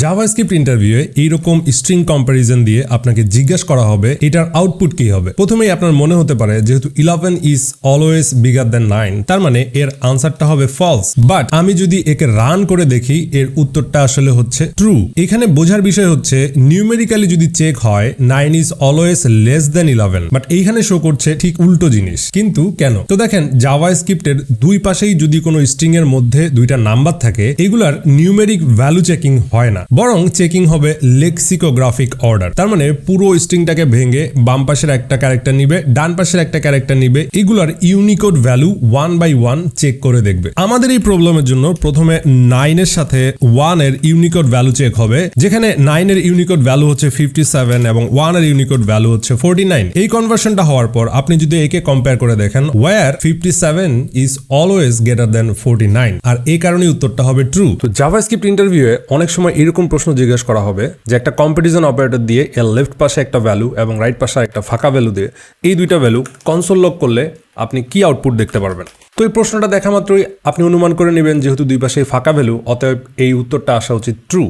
JavaScript ইন্টারভিউয়ে এইরকম string comparison দিয়ে আপনাকে জিজ্ঞাসা করা হবে, এটার আউটপুট কি হবে? প্রথমেই আপনার মনে হতে পারে যেহেতু eleven is always bigger than nine তার মানে এর আনসারটা হবে ফলস বাট আমি যদি একে রান করে দেখি, এর উত্তরটা আসলে হচ্ছে ট্রু এখানে বোঝার বিষয় হচ্ছে নিউমেরিক্যালি যদি চেক হয় nine is always less than eleven but এইখানে শো করছে ঠিক উল্টো জিনিস। কিন্তু কেন? তো দেখেন জাভা স্ক্রিপ্টের দুই পাশেই যদি কোনো স্ট্রিং এর মধ্যে দুইটা নাম্বার থাকে, এগুলার নিউমেরিক ভ্যালু চেকিং হয় না। বরং চেকিং হবে লেক্সিকোগ্রাফিক অর্ডার। তার মানে পুরো স্ট্রিংটাকে ভেঙে বাম পাশের একটা ক্যারেক্টার নিবে, ডান পাশের একটা ক্যারেক্টার নিবে, এগুলার unicode value one by one check করে দেখবে। আমাদের এই প্রবলেমের জন্য প্রথমে নাইনের সাথে ওয়ানের ইউনিকোড ভ্যালু চেক হবে, যেখানে নাইন এর ইউনিকোড ভ্যালু হচ্ছে ফিফটি সেভেন এবং ওয়ানের ইউনিকোড ভ্যালু হচ্ছে ফোর্টি নাইন। এই কনভার্সনটা হওয়ার পর আপনি যদি একে কম্পেয়ার করে দেখেন where fifty seven is always greater than forty nine আর এই কারণে উত্তরটা হবে ট্রু তো জাভাস্ক্রিপ্ট ইন্টারভিউয়ে অনেক সময় প্রশ্ন জিজ্ঞেস করা হবে যে একটা কম্পিটিশন অপারেটর দিয়ে এর লেফট পাশে একটা ভ্যালু এবং রাইট পাশে একটা ফাঁকা ভ্যালু দিয়ে এই দুইটা ভ্যালু কনসোল লক করলে আপনি কি আউটপুট দেখতে পারবেন? তো এই প্রশ্নটা দেখা মাত্রই আপনি অনুমান করে নেবেন যেহেতু দুই পাশে ফাঁকা ভ্যালু অতএব এই উত্তরটা আসা উচিত ট্রু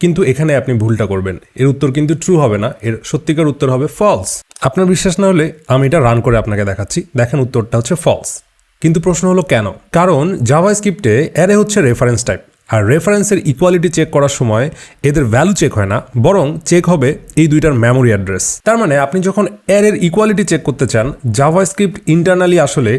কিন্তু এখানে আপনি ভুলটা করবেন। এর উত্তর কিন্তু ট্রু হবে না, এর সত্যিকার উত্তর হবে ফলস আপনার বিশ্বাস না হলে আমি এটা রান করে আপনাকে দেখাচ্ছি। দেখেন উত্তরটা হচ্ছে ফলস কিন্তু প্রশ্ন হলো কেন? কারণ জাভা স্ক্রিপ্টে অ্যারে হচ্ছে রেফারেন্স টাইপ আর রেফারেন্সের ইকুয়ালিটি চেক করার সময় এদের ভ্যালু চেক হয় না, বরং চেক হবে এই দুইটার মেমোরি অ্যাড্রেস তার মানে আপনি যখন এর ইকুয়ালিটি চেক করতে চান জাভা স্ক্রিপ্ট ইন্টারনালি আসলে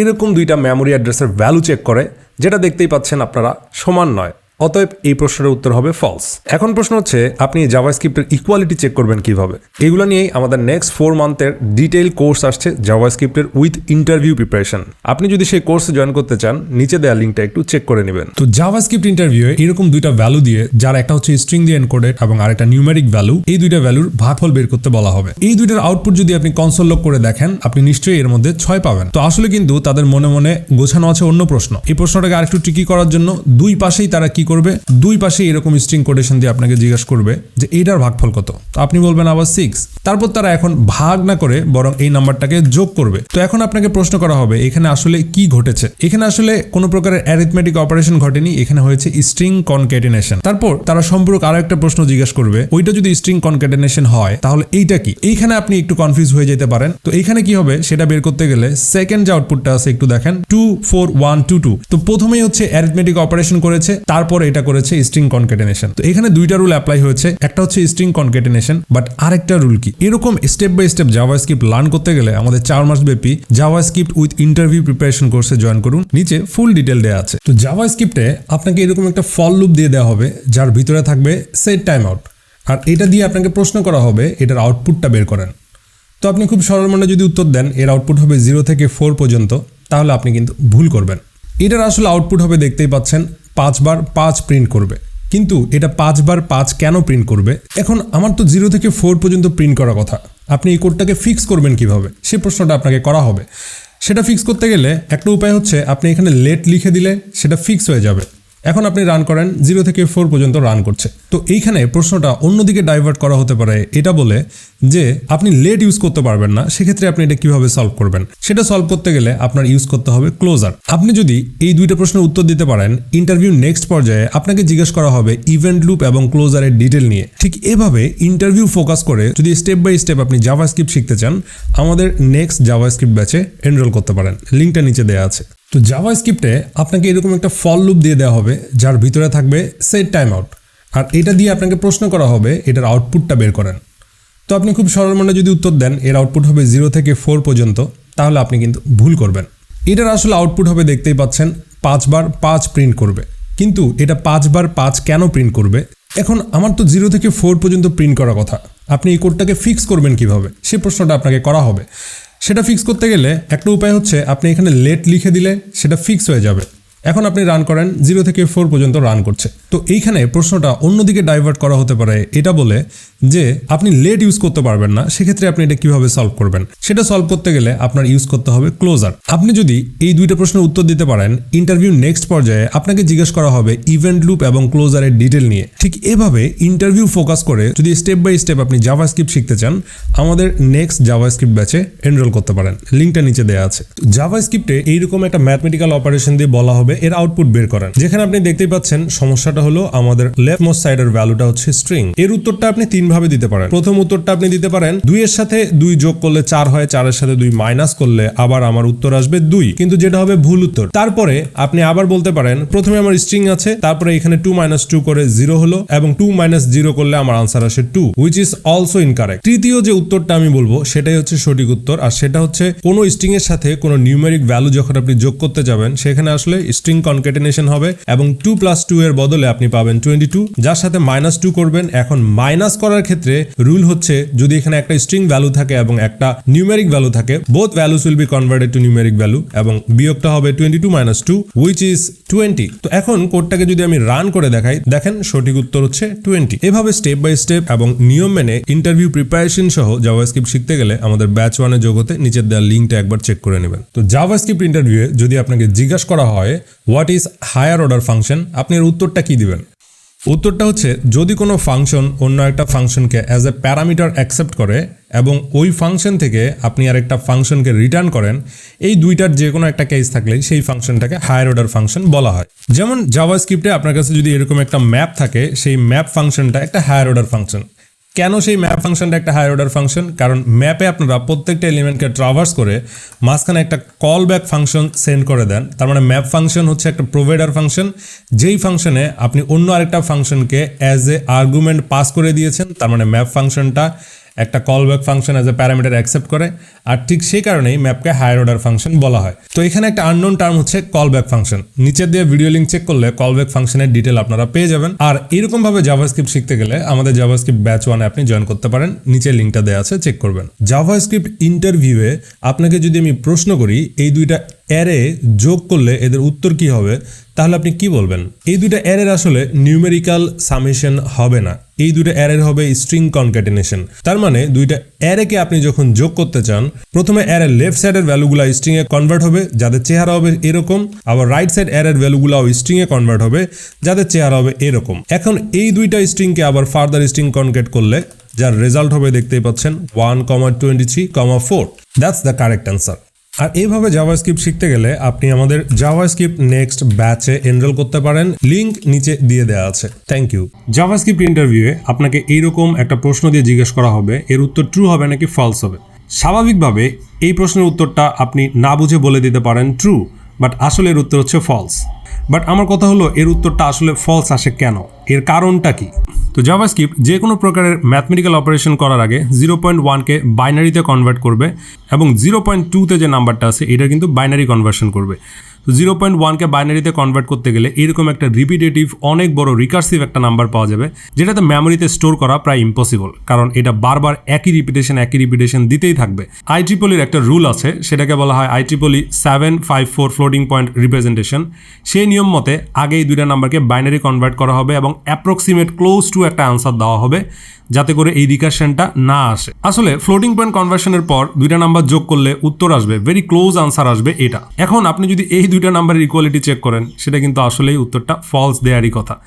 এরকম দুইটা মেমোরি অ্যাড্রেসের ভ্যালু চেক করে, যেটা দেখতেই পাচ্ছেন আপনারা সমান নয়। অতএব এই প্রশ্নের উত্তর হবে ফলস এখন প্রশ্ন হচ্ছে, আপনি জাভাস্ক্রিপ্টের ইকুয়ালিটি চেক করবেন কীভাবে? এগুলো নিয়েই আমাদের নেক্সট ফোর মান্থের ডিটেইল কোর্স আসছে জাভাস্ক্রিপ্টের উইথ ইন্টারভিউ প্রিপারেশন আপনি যদি সেই কোর্সে জয়েন করতে চান, নিচে দেওয়া লিঙ্কটা একটু চেক করে নেবেন। তো জাভাস্ক্রিপ্ট ইন্টারভিউ এরকম দুইটা ভ্যালু দিয়ে, যার একটা হচ্ছে স্ট্রিং দিয়ে এনকোডেড এবং আরেকটা নিউমেরিক ভ্যালু এই দুইটা ভ্যালুর ভাগফল বের করতে বলা হবে। এই দুইটার আউটপুট যদি আপনি কনসোল লক করে দেখেন, আপনি নিশ্চয়ই এর মধ্যে ছয় পাবেন। তো আসলে কিন্তু তাদের মনে মনে গোছানো আছে অন্য প্রশ্ন। এই প্রশ্নটাকে আরেকটু ট্রিকি করার জন্য দুই পাশেই তারা কি করবে, দুই পাশে এরকম স্ট্রিং কোটেশন দিয়ে আপনাকে জিজ্ঞাসা করবে যে এটার ভাগফল কত। তো আপনি বলবেন আবার সিক্স তারপর তারা এখন ভাগ না করে বরং এই নাম্বারটাকে যোগ করবে। তো এখন আপনাকে প্রশ্ন করা হবে, এখানে আসলে কি ঘটেছে? এখানে আসলে কোনো প্রকারের অ্যারিথমেটিক অপারেশন ঘটেনি, এখানে হয়েছে স্ট্রিং কনকেটিনেশন তারপর তারা সম্পূর্ণ আরও একটা প্রশ্ন জিজ্ঞাসা করবে, ওইটা যদি স্ট্রিং কনকেটিনেশন হয়, তাহলে এইটা কি? এইখানে আপনি একটু কনফিউজ হয়ে যেতে পারেন। তো এইখানে কি হবে, সেটা বের করতে গেলে সেকেন্ড যে আউটপুটটা আছে, একটু দেখেন two four one two two তো প্রথমেই হচ্ছে অ্যারিথমেটিক অপারেশন করেছে, তারপর এটা করেছে স্ট্রিং কনকেটিনেশন তো এখানে দুইটা রুল অ্যাপ্লাই হয়েছে, একটা হচ্ছে স্ট্রিং কনকেটিনেশন বাট আরেকটা রুল কি? এরকম step by step JavaScript learn করতে গেলে আমাদের চার মাস ব্যাপী JavaScript with interview preparation কোর্সে জয়েন করুন। নিচে ফুল ডিটেল দেওয়া আছে। তো জাভা স্ক্রিপ্টে আপনাকে এরকম একটা ফল লুপ দিয়ে দেওয়া হবে, যার ভিতরে থাকবে সেট টাইম আউট আর এটা দিয়ে আপনাকে প্রশ্ন করা হবে, এটার আউটপুটটা বের করেন। তো আপনি খুব সরল মনে যদি উত্তর দেন, এর আউটপুট হবে জিরো থেকে ফোর পর্যন্ত, তাহলে আপনি কিন্তু ভুল করবেন। এটার আসলে আউটপুট হবে দেখতেই পাচ্ছেন পাঁচবার পাঁচ প্রিন্ট করবে। কিন্তু এটা পাঁচবার পাঁচ কেন প্রিন্ট করবে? এখন আমার তো জিরো থেকে ফোর পর্যন্ত প্রিন্ট করার কথা। আপনি এই কোডটাকে ফিক্স করবেন কীভাবে? সে প্রশ্নটা আপনাকে করা হবে। সেটা ফিক্স করতে গেলে একটা উপায় হচ্ছে, আপনি এখানে লেট লিখে দিলে সেটা ফিক্স হয়ে যাবে। এখন আপনি রান করেন জিরো থেকে ফোর পর্যন্ত রান করছে। তো এইখানে প্রশ্নটা অন্যদিকে ডাইভার্ট করা হতে পারে। এটা বলে যে আপনি লেট ইউজ করতে পারবেন না, সেক্ষেত্রে আপনি এটা কীভাবে সলভ করবেন? সেটা সলভ করতে গেলে আপনার ইউজ করতে হবে ক্লোজার আপনি যদি এই দুইটা প্রশ্নের উত্তর দিতে পারেন ইন্টারভিউ নেক্সট পর্যায়ে আপনাকে জিজ্ঞেস করা হবে ইভেন্ট লুপ এবং ক্লোজারের ডিটেল নিয়ে। ঠিক এভাবে ইন্টারভিউ ফোকাস করে যদি স্টেপ বাই স্টেপ আপনি জাভা স্ক্রিপ্ট শিখতে চান, আমাদের নেক্সট জাভা স্ক্রিপ্ট ব্যাচে এনরোল করতে পারেন। লিঙ্কটা নিচে দেওয়া আছে। তো জাভা স্ক্রিপ্টে আপনাকে এরকম একটা ফল লুপ দিয়ে দেওয়া হবে, যার ভিতরে থাকবে সেট টাইম আউট আর এটা দিয়ে আপনাকে প্রশ্ন করা হবে, এটার আউটপুটটা বের করেন। তো আপনি খুব সরল মনে যদি উত্তর দেন, এর আউটপুট হবে জিরো থেকে ফোর পর্যন্ত, তাহলে আপনি কিন্তু ভুল করবেন। এটার আসলে আউটপুট হবে দেখতেই পাচ্ছেন, পাঁচবার পাঁচ প্রিন্ট করবে। কিন্তু এটা পাঁচবার পাঁচ কেন প্রিন্ট করবে? এখন আমার তো জিরো থেকে ফোর পর্যন্ত প্রিন্ট করার কথা। আপনি এই কোডটাকে ফিক্স করবেন কীভাবে? সে প্রশ্নটা আপনাকে করা হবে। সেটা ফিক্স করতে গেলে একটা উপায় হচ্ছে, আপনি এখানে লেট লিখে দিলে সেটা ফিক্স হয়ে যাবে। এখন আপনি রান করেন জিরো থেকে ফোর পর্যন্ত রান করছে। তো এইখানে প্রশ্নটা অন্যদিকে ডাইভার্ট করা হতে পারে, এটা বলে যে আপনি লেট ইউজ করতে পারবেন না, সেক্ষেত্রে আপনি এটা কীভাবে সলভ করবেন? সেটা সলভ করতে গেলে আপনার ইউজ করতে হবে ক্লোজার আপনি যদি এই দুইটা প্রশ্নের উত্তর দিতে পারেন ইন্টারভিউ নেক্সট পর্যায়ে আপনাকে জিজ্ঞেস করা হবে ইভেন্ট লুপ এবং ক্লোজারের ডিটেল নিয়ে। ঠিক এভাবে ইন্টারভিউ ফোকাস করে যদি স্টেপ বাই স্টেপ আপনি জাভা স্ক্রিপ্ট শিখতে চান, আমাদের নেক্সট জাভা স্ক্রিপ্ট ব্যাচে এনরোল করতে পারেন। লিঙ্কটা নিচে দেওয়া আছে। জাভা স্ক্রিপ্টে এইরকম একটা ম্যাথমেটিক্যাল অপারেশন দিয়ে বলা হবে, এর আউটপুট বের করেন। যেখানে আপনি দেখতেই পাচ্ছেন, সমস্যাটা হলো আমাদের লেফট মোস্ট সাইডের ভ্যালুটা হচ্ছে স্ট্রিং এর উত্তরটা আপনি তিন ভাবে দিতে পারেন। প্রথম উত্তরটা আপনি দিতে পারেন, দুইয়ের সাথে দুই যোগ করলে চার হয়, চারের সাথে দুই মাইনাস করলে আবার আমার উত্তর আসবে দুই। কিন্তু যেটা হবে ভুল উত্তর। তারপরে আপনি আবার বলতে পারেন, প্রথমে আমার স্ট্রিং আছে, তারপরে এখানে টু মাইনাস টু করে জিরো হলো এবং টু মাইনাস জিরো করলে আমার আনসার আসে two which is also incorrect তৃতীয় যে উত্তরটা আমি বলব, সেটাই হচ্ছে সঠিক উত্তর। আর সেটা হচ্ছে কোনো স্ট্রিং এর সাথে কোনো নিউমেরিক ভ্যালু যখন আপনি যোগ করতে যাবেন, সেখানে আসলে স্ট্রিং কনকেটেনেশন হবে এবং টু প্লাস টু এর বদলে আপনি পাবেন টোয়েন্টি টু যার সাথে মাইনাস টু করবেন, এখন মাইনাস করার ক্ষেত্রে রুল হচ্ছে যদি এখানে একটা স্ট্রিং ভ্যালু থাকে এবং একটা নিউমেরিক ভ্যালু থাকে both values will be converted to numeric value এবং বিয়োগটা হবে twenty two minus two which is twenty তো এখন কোডটাকে যদি আমি রান করে দেখাই, দেখেন সঠিক উত্তর হচ্ছে টোয়েন্টি এভাবে স্টেপ বাই স্টেপ এবং নিয়ম মেনে ইন্টারভিউ প্রিপারেশন সহ জাভাস্ক্রিপ্ট শিখতে গেলে আমাদের ব্যাচ ওয়ানে যোগ হতে নিচের দেওয়ার লিঙ্কটা একবার চেক করে নেবেন। তো জাভাস্ক্রিপ্ট ইন্টারভিউয়ে যদি আপনাকে জিজ্ঞাসা করা হয় what is higher order function আপনি এর উত্তরটা কি দিবেন? উত্তরটা হচ্ছে, যদি কোনো ফাংশন অন্য একটা ফাংশনকে অ্যাজ এ প্যারামিটার অ্যাকসেপ্ট করে এবং ওই ফাংশন থেকে আপনি আর আরেকটা ফাংশনকে রিটার্ন করেন, এই দুইটার যে কোনো একটা কেস থাকলেই সেই ফাংশনটাকে হায়ার অর্ডার ফাংশন বলা হয়। যেমন জাভা স্ক্রিপ্টে আপনার কাছে যদি এরকম একটা ম্যাপ থাকে, সেই ম্যাপ ফাংশনটা একটা হায়ার অর্ডার ফাংশন কেন সেই ম্যাপ ফাংশনটা একটা হায়ার অর্ডার ফাংশন কারণ ম্যাপে আপনারা প্রত্যেকটা এলিমেন্টকে ট্রাভার্স করে মাঝখানে একটা কল ব্যাক ফাংশন সেন্ড করে দেন। তার মানে ম্যাপ ফাংশন হচ্ছে একটা প্রোভাইডার ফাংশন যেই ফাংশনে আপনি অন্য আরেকটা ফাংশনকে অ্যাজ এ আর্গুমেন্ট পাস করে দিয়েছেন, তার মানে ম্যাপ ফাংশনটা একটা callback function as a parameter accept করে, আর ঠিক সেই কারণেই ম্যাপকে হায়ার অর্ডার ফাংশন বলা হয়। তো এখানে একটা আননোন টার্ম হচ্ছে কল ব্যাক ফাংশন নিচের দিয়ে ভিডিও লিঙ্ক চেক করলে কল ব্যাক ফাংশনের ডিটেল আপনারা পেয়ে যাবেন। আর এরকমভাবে জাভাস্ক্রিপ্ট শিখতে গেলে আমাদের জাভাস্ক্রিপ্ট ব্যাচ ওয়ানে আপনি জয়েন করতে পারেন। নিচের লিঙ্কটা দেওয়া আছে চেক করবেন। জাভাস্ক্রিপ্ট ইন্টারভিউয়ে আপনাকে যদি আমি প্রশ্ন করি, এই দুইটা অ্যারে যোগ করলে এদের উত্তর কি হবে? তাহলে আপনি কি বলবেন? এই দুইটা অ্যারের আসলে নিউমেরিক্যাল সামেশন হবে না। এই দুইটা অ্যারের হবে স্ট্রিং কনক্যাটিনেশন তার মানে দুইটা অ্যারেকে আপনি যখন যোগ করতে চান, প্রথমে অ্যারের লেফট সাইডের ভ্যালুগুলো স্ট্রিং এ কনভার্ট হবে, যাদের চেহারা হবে এরকম। আবার রাইট সাইড অ্যারের ভ্যালুগুলো স্ট্রিং এ কনভার্ট হবে, যাদের চেহারা হবে এরকম। এখন এই দুইটা স্ট্রিংকে আবার ফার্দার স্ট্রিং কনকেট করলে, যার রেজাল্ট হবে দেখতেই পাচ্ছেন one comma twenty three comma four that's the correct answer আর এইভাবে জাভাস্ক্রিপ্ট শিখতে গেলে আপনি আমাদের জাভাস্ক্রিপ্ট নেক্সট ব্যাচে এনরোল করতে পারেন। লিংক নিচে দিয়ে দেওয়া আছে। থ্যাংক ইউ জাভাস্ক্রিপ্ট ইন্টারভিউয়ে আপনাকে এইরকম একটা প্রশ্ন দিয়ে জিজ্ঞেস করা হবে, এর উত্তর ট্রু হবে নাকি ফলস হবে? স্বাভাবিকভাবে এই প্রশ্নের উত্তরটা আপনি না বুঝে বলে দিতে পারেন ট্রু বাট আসলে এর উত্তর হচ্ছে ফলস বাট আমার কথা হলো, এর উত্তরটা আসলে ফলস আসে কেন? এর কারণটা কি? তো জাভাস্ক্রিপ্ট যে কোনো প্রকারের ম্যাথমেটিক্যাল অপারেশন করার আগে জিরো পয়েন্ট ওয়ানকে বাইনারিতে কনভার্ট করবে এবং জিরো পয়েন্ট টুতে যে নাম্বারটা আছে, এটা কিন্তু বাইনারি কনভার্সন করবে। তো জিরো পয়েন্ট ওয়ানকে বাইনারিতে কনভার্ট করতে গেলে এরকম একটা রিপিটেটিভ অনেক বড় রিকার্সিভ একটা নাম্বার পাওয়া যাবে, যেটাতে মেমোরিতে স্টোর করা প্রায় ইম্পসিবল কারণ এটা বারবার একই রিপিটেশন একই রিপিটেশন দিতেই থাকবে। আই ট্রিপলির একটা রুল আছে, সেটাকে বলা হয় I triple E seven five four floating point representation সেই নিয়ম মতে আগে এই দুইটা নাম্বারকে বাইনারি কনভার্ট করা হবে এবং অ্যাপ্রক্সিমেট ক্লোজ টু একটা আনসার দেওয়া হবে। যাতে করে এই রিকাশনটা না আসে। আসলে ফ্লোটিং পয়েন্ট কনভার্সনের পর দুইটা নাম্বার যোগ করলে উত্তর আসবে ভেরি ক্লোজ আনসার আসবে এটা। এখন আপনি যদি এই দুইটা নাম্বারের ইকুয়ালিটি চেক করেন, সেটা কিন্তু আসলেই উত্তরটা ফলস দেয়ারই কথা।